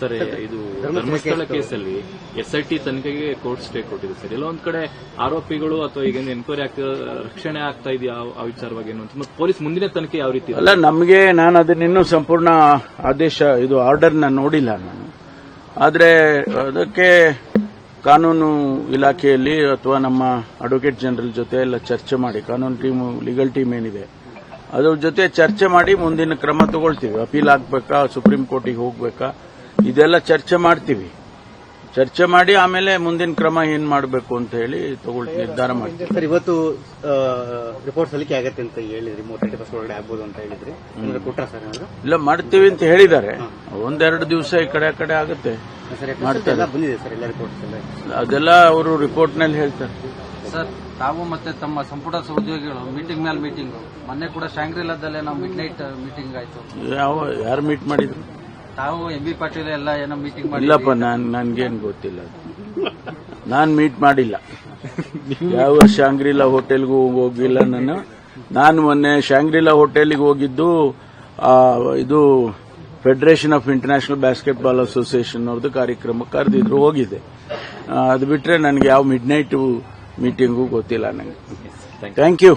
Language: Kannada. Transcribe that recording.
ಸರ್ ಇದು ಧರ್ಮಸ್ಥಳ ಕೇಸಲ್ಲಿ ಎಸ್ ಐ ಟಿ ತನಿಖೆಗೆ ಕೋರ್ಟ್ ಸ್ಟೇ ಕೊಟ್ಟಿದೆ ಸರ್. ಎಲ್ಲ ಒಂದ್ ಕಡೆ ಆರೋಪಿಗಳು ಅಥವಾ ಈಗ ಎನ್ಕ್ವೈರಿ ಆಗ್ತಾ ರಕ್ಷಣೆ ಆಗ್ತಾ ಇದೆಯಾ ಆ- ವಿಚಾರವಾಗಿ ಏನು ಅಂತ. ಮತ್ತೆ ಪೊಲೀಸ್ ಮುಂದಿನ ತನಿಖೆ ಯಾವ ರೀತಿ ಅಲ್ಲ ನಮಗೆ ನಾನು ಅದನ್ನಿನ್ನೂ ಸಂಪೂರ್ಣ ಆದೇಶ ಇದು ಆರ್ಡರ್ನ ನೋಡಿಲ್ಲ ನಾನು. ಆದರೆ ಅದಕ್ಕೆ ಕಾನೂನು ಇಲಾಖೆಯಲ್ಲಿ ಅಥವಾ ನಮ್ಮ ಅಡ್ವೊಕೇಟ್ ಜನರಲ್ ಜೊತೆ ಎಲ್ಲ ಚರ್ಚೆ ಮಾಡಿ ಕಾನೂನು ಟೀಮು ಲೀಗಲ್ ಟೀಮ್ ಏನಿದೆ ಅದ್ರ ಜೊತೆ ಚರ್ಚೆ ಮಾಡಿ ಮುಂದಿನ ಕ್ರಮ ತಗೊಳ್ತೀವಿ. ಅಪೀಲ್ ಆಗ್ಬೇಕಾ ಸುಪ್ರೀಂ ಕೋರ್ಟಿಗೆ ಹೋಗ್ಬೇಕಾ? ಇದೆಲ್ಲ ಚರ್ಚೆ ಮಾಡ್ತೀವಿ. ಚರ್ಚೆ ಮಾಡಿ ಆಮೇಲೆ ಮುಂದಿನ ಕ್ರಮ ಏನ್ ಮಾಡಬೇಕು ಅಂತ ಹೇಳಿ ತಗೊಳ್ತೀವಿ ನಿರ್ಧಾರ ಮಾಡ್ತೀವಿ. ಸರ್ ಇವತ್ತು ರಿಪೋರ್ಟ್ ಸಲ್ಲಿಕೆ ಆಗತ್ತೆ ಅಂತ ಹೇಳಿದ್ರಿ ಮೂವತ್ತೈದು ಬಸ್ ಒಳಗಡೆ ಆಗ್ಬೋದು ಅಂತ ಹೇಳಿದ್ರಿ. ಕೊಟ್ರ ಸರ್ ಇಲ್ಲ ಮಾಡ್ತೀವಿ ಅಂತ ಹೇಳಿದ್ದಾರೆ. ಒಂದೆರಡು ದಿವಸ ಈ ಕಡೆ ಆ ಕಡೆ ಆಗುತ್ತೆ. ಮಾಡ್ತಾರೆ. ಯಾಕಂದ್ರೆ ಬಂದಿದೆ ಸರ್ ಎಲ್ಲ ರಿಪೋರ್ಟ್ಸ್ ಎಲ್ಲ. ಅದೆಲ್ಲ ಅವರು ರಿಪೋರ್ಟ್ನಲ್ಲಿ ಹೇಳ್ತಾರೆ. ಸರ್ ತಾವು ಮತ್ತೆ ತಮ್ಮ ಸಂಪುಟ ಸಹೋದ್ಯೋಗಿಗಳು ಮೀಟಿಂಗ್ ಮೇಲೆ ಮೀಟಿಂಗ್ ಮೊನ್ನೆ ಕೂಡ ಶಾಂಗ್ರಿಲಾದಲ್ಲೇ ನಾವು ಮಿಡ್ ನೈಟ್ ಮೀಟಿಂಗ್ ಆಯ್ತು. ಯಾವ ಯಾರು ಮೀಟ್ ಮಾಡಿದ್ರು? ತಾವು ಎಂ ಬಿ ಪಾಟೀಲ್ ಎಲ್ಲ ಏನೋ ಮೀಟಿಂಗ್ ಮಾಡಿ ಇಲ್ಲಪ್ಪ ನಾನ್ ನನ್ಗೇನ್ ಗೊತ್ತಿಲ್ಲ ನಾನು ಮೀಟ್ ಮಾಡಿಲ್ಲ. ಯಾವ ಶಾಂಗ್ರಿಲಾ ಹೋಟೆಲ್ಗೂ ಹೋಗಿಲ್ಲ ನಾನು. ನಾನು ಮೊನ್ನೆ ಶಾಂಗ್ರಿಲಾ ಹೋಟೆಲ್ಗೆ ಹೋಗಿದ್ದು ಆ, ಇದು federation of international basketball association ಅವ್ರದ್ದು ಕಾರ್ಯಕ್ರಮ ಕರೆದಿದ್ರು ಹೋಗಿದ್ದೆ ಅದು ಬಿಟ್ರೆ ನನಗೆ ಯಾವ ಮಿಡ್ ನೈಟ್ ಮೀಟಿಂಗು ಗೊತ್ತಿಲ್ಲ ನನಗೆ ಥ್ಯಾಂಕ್ ಯು